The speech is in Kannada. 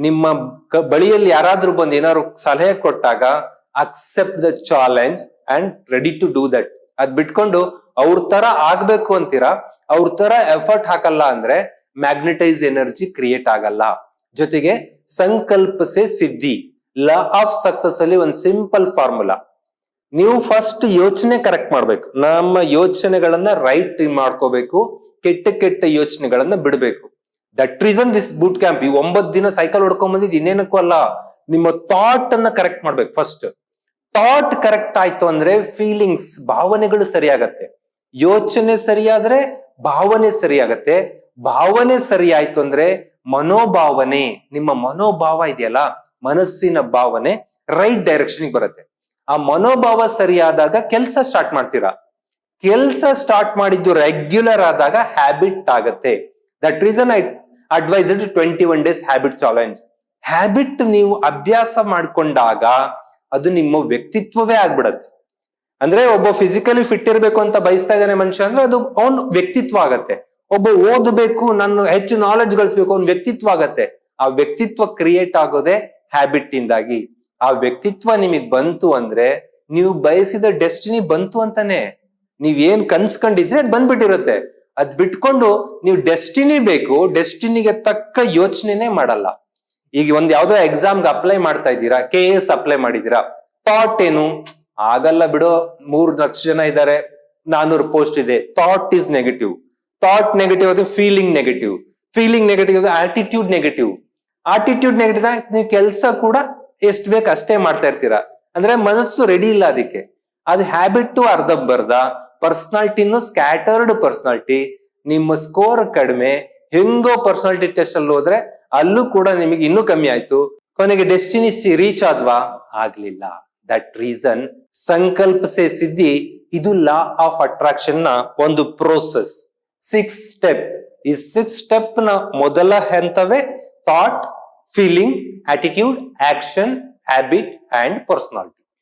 ನಿಮ್ಮ ಬಳಿಯಲ್ಲಿ ಯಾರಾದ್ರೂ ಬಂದು ಏನಾದ್ರು ಸಲಹೆ ಕೊಟ್ಟಾಗ accept the challenge and ready to do that ಅದ್ ಬಿಟ್ಕೊಂಡು ಅವ್ರ ತರ ಆಗ್ಬೇಕು ಅಂತೀರಾ? ಅವ್ರ ತರ ಎಫರ್ಟ್ ಹಾಕಲ್ಲ ಅಂದ್ರೆ ಮ್ಯಾಗ್ನೆಟೈಸ್ ಎನರ್ಜಿ ಕ್ರಿಯೇಟ್ ಆಗಲ್ಲ. ಜೊತೆಗೆ ಸಂಕಲ್ಪಸೆ ಸಿದ್ಧಿ. ಲಾ ಆಫ್ ಸಕ್ಸಸ್ ಅಲ್ಲಿ ಒಂದು ಸಿಂಪಲ್ ಫಾರ್ಮುಲಾ ನೀವು ಫಸ್ಟ್ ಯೋಚನೆ ಕರೆಕ್ಟ್ ಮಾಡ್ಬೇಕು. ನಮ್ಮ ಯೋಚನೆಗಳನ್ನ ರೈಟ್ ಮಾಡ್ಕೋಬೇಕು. ಕೆಟ್ಟ ಕೆಟ್ಟ ಯೋಚನೆಗಳನ್ನ ಬಿಡಬೇಕು. That reason this boot camp ಈ ಒಂಬತ್ ದಿನ ಸೈಕಲ್ ಹೊಡ್ಕೊಂಡ್ ಬಂದಿದ್ ಇನ್ನೇನಕ್ಕೂ ಅಲ್ಲ. ನಿಮ್ಮ ಥಾಟ್ ಅನ್ನ ಕರೆಕ್ಟ್ ಮಾಡ್ಬೇಕು ಫಸ್ಟ್ ಥಾಟ್ ಕರೆಕ್ಟ್ ಆಯ್ತು ಅಂದ್ರೆ ಫೀಲಿಂಗ್ಸ್ ಭಾವನೆಗಳು ಸರಿಯಾಗತ್ತೆ. ಯೋಚನೆ ಸರಿಯಾದ್ರೆ ಭಾವನೆ ಸರಿಯಾಗತ್ತೆ. ಭಾವನೆ ಸರಿ ಆಯ್ತು ಅಂದ್ರೆ ಮನೋಭಾವನೆ, ನಿಮ್ಮ ಮನೋಭಾವ ಇದೆಯಲ್ಲ, ಮನಸ್ಸಿನ ಭಾವನೆ ರೈಟ್ ಡೈರೆಕ್ಷನ್ ಬರುತ್ತೆ. ಆ ಮನೋಭಾವ ಸರಿಯಾದಾಗ ಕೆಲಸ ಸ್ಟಾರ್ಟ್ ಮಾಡ್ತೀರಾ? ಕೆಲಸ ಸ್ಟಾರ್ಟ್ ಮಾಡಿದ್ದು ರೆಗ್ಯುಲರ್ ಆದಾಗ ಹ್ಯಾಬಿಟ್ ಆಗತ್ತೆ. That reason I advise twenty one days habit challenge habit ನೀವು ಅಭ್ಯಾಸ ಮಾಡಿಕೊಂಡಾಗ ಅದು ನಿಮ್ಮ ವ್ಯಕ್ತಿತ್ವವೇ ಆಗ್ಬಿಡತ್ತೆ. ಅಂದ್ರೆ ಒಬ್ಬ ಫಿಸಿಕಲಿ ಫಿಟ್ ಇರಬೇಕು ಅಂತ ಬಯಸ್ತಾ ಇದ್ದಾನೆ ಮನುಷ್ಯ ಅಂದ್ರೆ ಅದು ಅವನ್ ವ್ಯಕ್ತಿತ್ವ ಆಗತ್ತೆ. ಒಬ್ಬ ಓದಬೇಕು ನಾನು ಹೆಚ್ಚು ನಾಲೆಡ್ಜ್ ಗಳಿಸ್ಬೇಕು, ಅವ್ನ ವ್ಯಕ್ತಿತ್ವ ಆಗತ್ತೆ. ಆ ವ್ಯಕ್ತಿತ್ವ ಕ್ರಿಯೇಟ್ ಆಗೋದೇ ಹ್ಯಾಬಿಟ್ ಇಂದಾಗಿ. ಆ ವ್ಯಕ್ತಿತ್ವ ನಿಮಗೆ ಬಂತು ಅಂದ್ರೆ ನೀವು ಬಯಸಿದ ಡೆಸ್ಟಿನಿ ಬಂತು ಅಂತಾನೆ. ನೀವ್ ಏನ್ ಕನ್ಸ್ಕೊಂಡಿದ್ರೆ ಅದು ಬಂದ್ಬಿಟ್ಟಿರುತ್ತೆ. ಅದ್ ಬಿಟ್ಕೊಂಡು ನೀವು ಡೆಸ್ಟಿನಿ ಬೇಕು, ಡೆಸ್ಟಿನಿಗೆ ತಕ್ಕ ಯೋಚನೆನೇ ಮಾಡಲ್ಲ. ಈಗ ಒಂದ್ ಯಾವ್ದೋ ಎಕ್ಸಾಮ್ಗೆ ಅಪ್ಲೈ ಮಾಡ್ತಾ ಇದ್ದೀರಾ ಕೆ ಎಸ್ ಅಪ್ಲೈ ಮಾಡಿದೀರಾ ಥಾಟ್ ಏನು? ಆಗಲ್ಲ ಬಿಡೋ, ಮೂರ್ ಲಕ್ಷ ಜನ ಇದ್ದಾರೆ, ನಾನೂರು ಪೋಸ್ಟ್ ಇದೆ thought is negative thought negative ಅದು ಫೀಲಿಂಗ್ ನೆಗೆಟಿವ್ ಫೀಲಿಂಗ್ ನೆಗೆಟಿವ್ ಅದು ಆಟಿಟ್ಯೂಡ್ ನೆಗೆಟಿವ್ ಆಟಿಟ್ಯೂಡ್ ನೆಗೆಟಿವ್ ನೀವು ಕೆಲಸ ಕೂಡ ಎಷ್ಟ್ ಬೇಕು ಅಷ್ಟೇ ಮಾಡ್ತಾ ಇರ್ತೀರಾ. ಅಂದ್ರೆ ಮನಸ್ಸು ರೆಡಿ ಇಲ್ಲ ಅದಕ್ಕೆ. ಅದು ಹ್ಯಾಬಿಟ್ ಅರ್ಧ ಬರ್ದ? ಪರ್ಸನಾಲಿಟಿನೂ ಸ್ಕ್ಯಾಟರ್ಡ್ ಪರ್ಸನಾಲಿಟಿ ನಿಮ್ಮ ಸ್ಕೋರ್ ಕಡಿಮೆ, ಹೆಂಗೋ ಪರ್ಸನಾಲಿಟಿ ಟೆಸ್ಟ್ ಅಲ್ಲಿ ಹೋದ್ರೆ ಅಲ್ಲೂ ಕೂಡ ನಿಮಗೆ ಇನ್ನೂ ಕಮ್ಮಿ ಆಯ್ತು. ಕೊನೆಗೆ ಡೆಸ್ಟಿನಿ ರೀಚ್ ಆದ್ವಾ? ಆಗ್ಲಿಲ್ಲ. ದಟ್ ರೀಸನ್ ಸಂಕಲ್ಪ ಸೆ ಸಿದ್ಧಿ, ಇದು ಲಾ ಆಫ್ ಅಟ್ರಾಕ್ಷನ್ನ ಒಂದು ಪ್ರೋಸೆಸ್ ಸಿಕ್ಸ್ ಸ್ಟೆಪ್ ಈ ಸಿಕ್ಸ್ ಸ್ಟೆಪ್ನ ಮೊದಲ ಹಂತವೇ thought feeling attitude action habit and personality